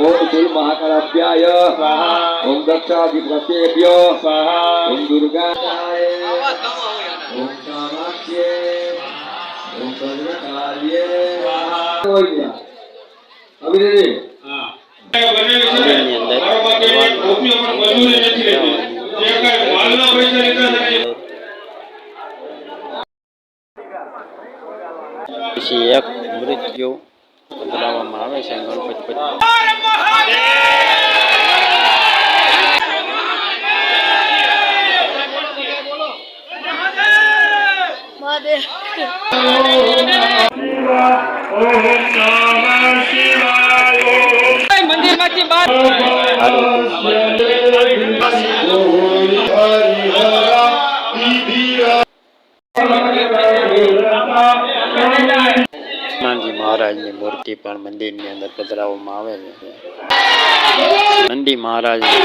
ઓમ ચુલ મહાકાળાભ્યાય સ્વાહા ઓમ દક્ષાધિપતેભ્યો સ્વાહા ઓમ દુર્ગાય ઓમ કામાખ્યે ઓમ ભદ્રકાળીએ અભિનેત્રી હા બનાવી છે મારો બાપ એને રૂપિયો પણ મજૂરી નથી લેતી જે કાંઈ માલના પૈસા લીધા પછી એક મૃત્યુ બદલાવવામાં આવે છે ગણપતિ પછી મહાદેવ. હનુમાનજી મહારાજની મૂર્તિ પણ મંદિરની અંદર પધરાવવામાં આવે છે. નંદી મહારાજની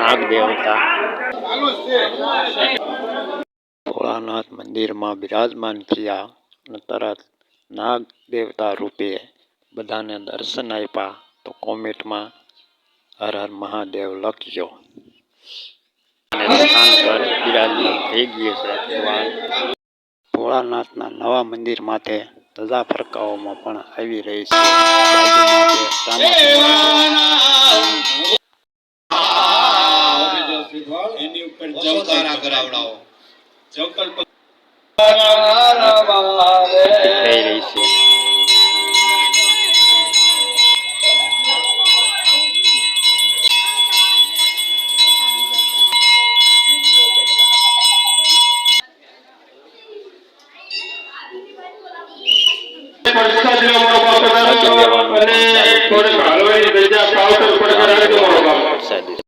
નાગ દેવતા ભોળાનાથ મંદિરમાં બિરાજમાન થયા તરત નાગ દેવતા રૂપે બધાને દર્શન આપ્યા તો કોમેન્ટમાં હર હર મહાદેવ લખજો. અને બિરાજમાન થઈ ગયું છે ભોળાનાથના નવા મંદિર માટે ધજા ફરકાવવામાં પણ આવી રહી છે. રહી તે పరిష్కారం మనోభావం అనే కోరిక అరవై ప్రజా కావటం కొరకు మనోభావం